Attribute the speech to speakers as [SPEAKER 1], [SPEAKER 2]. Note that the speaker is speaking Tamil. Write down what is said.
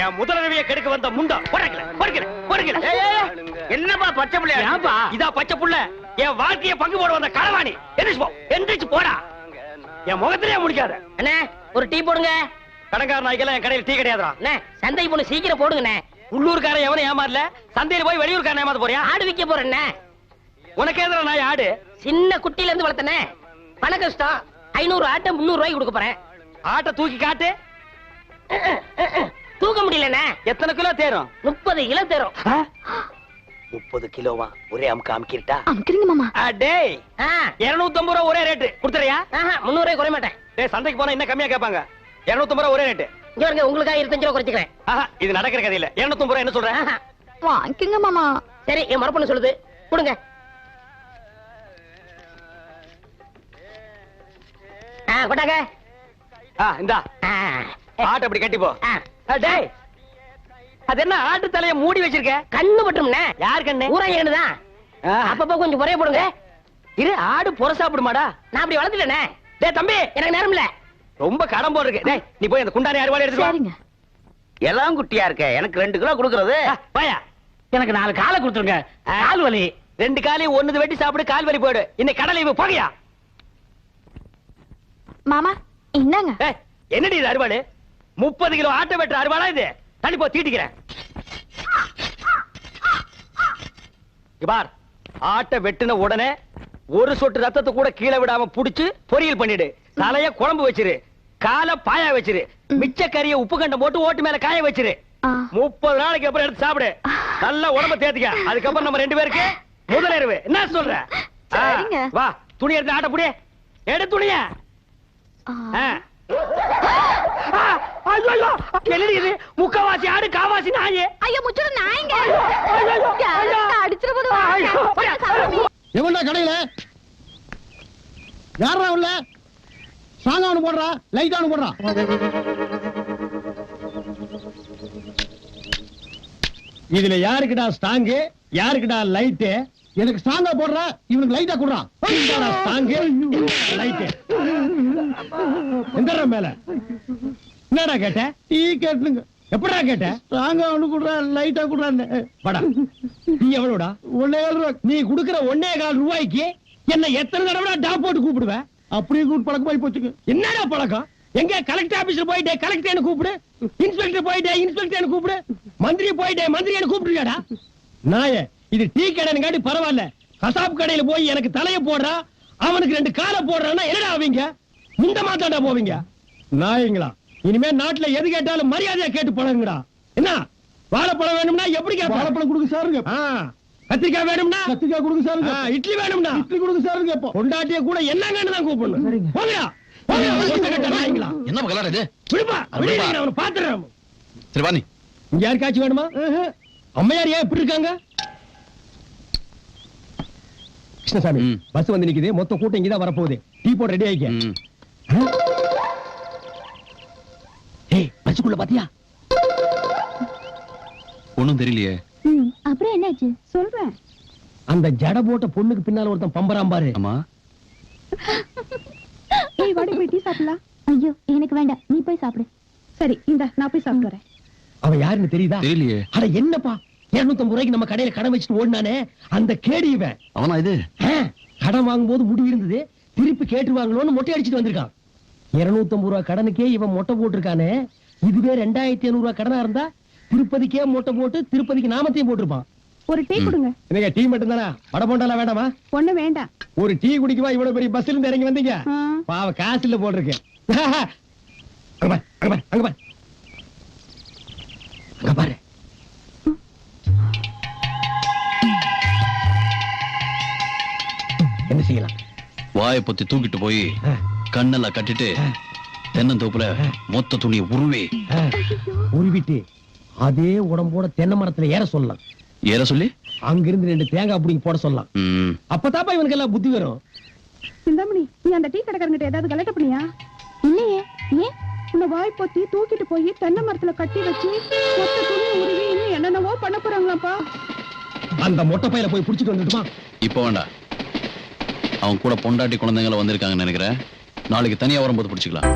[SPEAKER 1] என் முதலுதவியை கெடுக்க வந்த முண்டா. பொறுக்கல
[SPEAKER 2] என்னப்பா பச்சை பிள்ளையா
[SPEAKER 1] இதா பச்சை புள்ள. என் வாழ்க்கைய பங்கு போட வந்த களவாணி. எந்திரிச்சு போ. எந்திரிச்சு போடா. என் முகத்திலேயே முடிக்காத.
[SPEAKER 2] அண்ணே ஒரு டீ போடுங்க.
[SPEAKER 1] கடைக்கார நாய்க்கெல்லாம் என் கடையில் டீ கிடையாதுடா.
[SPEAKER 2] அண்ணே சந்தைக்கு போன சீக்கிரம் போடுங்கண்ணே.
[SPEAKER 1] உள்ளூர்காரன் எவனும் ஏமாறல? சந்தையில போய் வெளியூர்காரன் ஏமாத்த போறியா?
[SPEAKER 2] ஆடு விக்க போறேண்ணே
[SPEAKER 1] உனக்கு எதிர நாய் ஆடு?
[SPEAKER 2] சின்ன குட்டில இருந்து வளர்த்தனே. பண கஷ்டம். ஐநூறு ஆட்டை முந்நூறு ரூபாய்க்கு கொடுக்க போறேன்.
[SPEAKER 1] ஆட்டை தூக்கி காட்டு.
[SPEAKER 2] தூக்க முடியலண்ணே.
[SPEAKER 1] எத்தனை கிலோ தேரும்?
[SPEAKER 2] முப்பது கிலோ தரும்.
[SPEAKER 1] முப்பது கிலோவா? ஒரே அமுக்கு அமுக்கிட்டா?
[SPEAKER 3] அமுக்குறீங்க மாமா.
[SPEAKER 1] டேய்.
[SPEAKER 2] ஆ,
[SPEAKER 1] இருநூத்தி ரூபா ஒரே ரேட்டு கொடுத்துறியா
[SPEAKER 2] ரூபாய் குறைய மாட்டேன்.
[SPEAKER 1] டேய் சந்தைக்கு போனா இன்னும் கம்மியா கேட்பாங்க. இருநூத்தி ரூபா ஒரே ரேட்டு
[SPEAKER 2] இங்க பாருங்க உங்களுக்காக இருபத்தஞ்சு ரூபா குறைச்சிக்கிறேன்.
[SPEAKER 1] இது நடக்கிற கதை இல்ல இருநூத்தி ரூபா என்ன சொல்றேன்
[SPEAKER 3] வாங்கிக்கோங்க மாமா.
[SPEAKER 2] சரி என் மரப்பண்ணு சொல்லுது. கொடுங்க. ஆ கொட்டாங்க
[SPEAKER 1] ஆ இந்தா. ஆட்டை அப்படி கட்டி போ.
[SPEAKER 2] ஆ,
[SPEAKER 1] ஆ, டேய். அது என்ன ஆட்டு தலைய மூடி வச்சிருக்க?
[SPEAKER 2] கண்ணு பட்டும்ண்ணே
[SPEAKER 1] யார் கண்ணு?
[SPEAKER 2] ஊராங்க தான்
[SPEAKER 1] ஆ,
[SPEAKER 2] அப்பப்போ கொஞ்சம் குறைய போடுங்க.
[SPEAKER 1] இரு ஆடு புற சாப்பிடுமாடா.
[SPEAKER 2] நான் அப்படி வளர்த்துட்டேனே.
[SPEAKER 1] டேய் தம்பி.
[SPEAKER 2] எனக்கு நேரம் இல்ல
[SPEAKER 1] ரொம்ப கடன் போடு இருக்கு டேய் நீ போய் அந்த குண்டானி அறுவாள் எடுத்து வா.
[SPEAKER 3] சரிங்க.
[SPEAKER 2] எல்லாம் குட்டியா இருக்க? எனக்கு ரெண்டு கிலோ கொடுக்கறது.
[SPEAKER 1] வாயா
[SPEAKER 2] எனக்கு நாலு காலை கொடுத்துருங்க. கால் வலி.
[SPEAKER 1] ரெண்டு காலையும் ஒண்ணுது வெட்டி சாப்பிடு கால் வலி போயிடு. இன்னைக்கு கடலை இவ போகையா?
[SPEAKER 3] மாமா
[SPEAKER 1] ஏய் என்னடி இது அறுவாள்? முப்பது கிலோ ஆட்டை வெட்டுற அறுவாளா இது? தள்ளி போ தீட்டிக்கிறேன். பார். ஆட்டை வெட்டின உடனே ஒரு சொட்டு ரத்தத்தை கூட கீழே விடாம புடிச்சு பொரியல் பண்ணிடு. தலைய குழம்பு வச்சிரு. காலை பாயா வச்சிரு. மிச்ச கறிய உப்பு கண்டம் போட்டு ஓட்டு மேல காய வச்சிரு. முப்பது நாளைக்கு அப்புறம் எடுத்து சாப்பிடு. நல்ல உடம்ப தேத்திக்க. அதுக்கப்புறம் நம்ம ரெண்டு பேருக்கு முதலிரவு என்ன சொல்ற. வா துணி எடுத்து ஆட்ட புடி. எடு துணிய. இது? முக்கவாசி ஆடு காவாசி நாயே.
[SPEAKER 3] ஐயோ முச்சுரு நாய்ங்க. அடிச்சிட போது.
[SPEAKER 4] எவன்டா கடையில. யாரா உள்ள? சாங்கா ஒண்ணு போடுறா லைட்டா ஒண்ணு போடுறா. இதுல யாருக்குடா ஸ்டாங்கு யாருக்குடா லைட்டு எனக்கு ஸ்ட்ராங்கா போடுறா இவனுக்கு லைட்டா குடுறான் ஸ்ட்ராங்கு லைட்டு எந்த மேல. என்னடா கேட்ட? டீ கேட்டுங்க எப்படா கேட்ட? ஸ்ட்ராங்கா ஒண்ணு குடுறா லைட்டா குடுறான்னு. படா நீ எவ்வளவுடா ஒன்னே கால் ரூபாய் நீ குடுக்கிற ஒன்னே கால் ரூபாய்க்கு என்ன எத்தனை தடவை டாப் போட்டு கூப்பிடுவ? அப்படியே கூப்பிட்டு பழக்கமாயி போச்சுங்க. என்னடா பழக்கம்? எங்க கலெக்டர் ஆபீஸ்ல போயிட்டே கலெக்டர் கூப்பிடு. இன்ஸ்பெக்டர் போயிட்டே இன்ஸ்பெக்டர் கூப்பிடு. மந்திரி போயிட்டே மந்திரி கூப்பிடுறியாடா? நாய இது டீ கடைன்னு காட்டி பரவாயில்ல. கசாப் கடையில போய் எனக்கு தலைய போடுறா அவனுக்கு ரெண்டு காலை போடுறான்னா என்னடா ஆவீங்க? இந்த மாத்தாண்டா போவீங்க? நாயங்களா இனிமே நாட்டுல எது கேட்டாலும் மரியாதையா கேட்டு பழகுங்கடா. என்ன வாழைப்பழம் வேணும்னா எப்படி வாழைப்பழம் கொடுக்க சாருங்க. கத்திரிக்காய் வேணும்னா? கத்திரிக்காய் கொடுக்க சாருங்க இட்லி வேணும்னா? இட்லி கொடுக்க சாருங்க கேட்போம் கொண்டாட்டிய கூட என்னங்கன்னு தான் கூப்பிடணும். போங்கடா.
[SPEAKER 5] என்ன கலர் இது?
[SPEAKER 4] விடுப்பா. அவனை பாத்துறேன்
[SPEAKER 5] சரி வா நீ
[SPEAKER 4] இங்க யாருக்காச்சும் வேணுமா? அம்மையார் ஏன் இப்படி இருக்காங்க? கிருஷ்ணசாமி. பஸ் வந்து நிக்குது. மொத்த கூட்டம் இங்கதான் வரப்போகுது. டீ போட ரெடி ஆயிக்க. ஏய் பஸ்ஸுக்குள்ள பாத்தியா?
[SPEAKER 5] ஒண்ணும் தெரியலையே.
[SPEAKER 3] அப்புறம் என்னாச்சு? சொல்றேன்.
[SPEAKER 4] அந்த ஜட போட்ட பொண்ணுக்கு பின்னால ஒருத்தன் பம்பராம் பாரு.
[SPEAKER 5] ஆமா
[SPEAKER 3] ஏய் வாடி போய் டீ சாப்பிடலாம் ஐயோ எனக்கு வேண்டாம். நீ போய் சாப்பிடு. சரி இந்த நான் போய் சாப்பிட்டு வரேன்.
[SPEAKER 4] அவன் யாருன்னு தெரியுதா?
[SPEAKER 5] தெரியலையே.
[SPEAKER 4] அட என்னப்பா? 250 ரூபாய்க்கு நம்ம கடையில கடன் வச்சுட்டு ஓடினானே? அந்த கேடி இவன்.
[SPEAKER 5] அவனா இது?
[SPEAKER 4] ஆ, கடன் வாங்கும்போது முடி இருந்தது. திருப்பி கேட்டுருவாங்களோன்னு மொட்டை அடிச்சிட்டு வந்திருக்கான். 250 ரூபாய் கடனுக்கே இவன் மொட்டை போட்டிருக்கானே. இதுவே ரெண்டாயிரத்தி ஐநூறு ரூபாய் கடனா இருந்தா? திருப்பதிக்கே மொட்டை போட்டு திருப்பதிக்கு நாமத்தையும் போட்டிருப்பான்.
[SPEAKER 3] ஒரு டீ கொடுங்க.
[SPEAKER 4] என்னங்க டீ மட்டும் தானா வடை போண்டாலாம் வேண்டாமா?
[SPEAKER 3] ஒண்ணு வேண்டாம்.
[SPEAKER 4] ஒரு டீ குடிக்குவா இவ்வளவு பெரிய பஸ்ல இருந்து இறங்கி வந்தீங்க? பாவ காசு இல்ல போட்டிருக்கு அங்க பாரு அங்க பாரு அங்க பாரு. அங்க பாரு. என்ன செய்யலாம்?
[SPEAKER 5] வாயை பொத்தி தூக்கிட்டு போய் கண்ணெல்லாம் கட்டிட்டு தென்னந்தோப்புல மொத்த துணியை உருவி.
[SPEAKER 4] உருவிட்டு அதே உடம்போட தென்னை மரத்துல ஏற சொல்லலாம்.
[SPEAKER 5] ஏற சொல்லி?
[SPEAKER 4] அங்கிருந்து ரெண்டு தேங்காய் பிடிங்கி போட சொல்லலாம். அப்பதாப்பா இவனுக்கு எல்லாம் புத்தி வரும்.
[SPEAKER 3] சிந்தாமணி நீ அந்த டீ கடைக்காரங்கிட்ட ஏதாவது கலெக்ட் பண்ணியா? இல்லையே. ஏன்? உன்னை வாய் பொத்தி தூக்கிட்டு போய் தென்னை மரத்துல கட்டி வச்சு மொத்த துணி உருவி இன்னும் என்னென்னவோ பண்ண போறாங்களாப்பா
[SPEAKER 4] அந்த மொட்டை பையில போய் புடிச்சிட்டு வந்துட்டுமா?
[SPEAKER 5] இப்போ வேண்டாம் அவன் கூட பொண்டாட்டி குழந்தைங்கள வந்திருக்காங்கன்னு நினைக்கிறேன். நாளைக்கு தனியா வரும்போது பிடிச்சிக்கலாம்.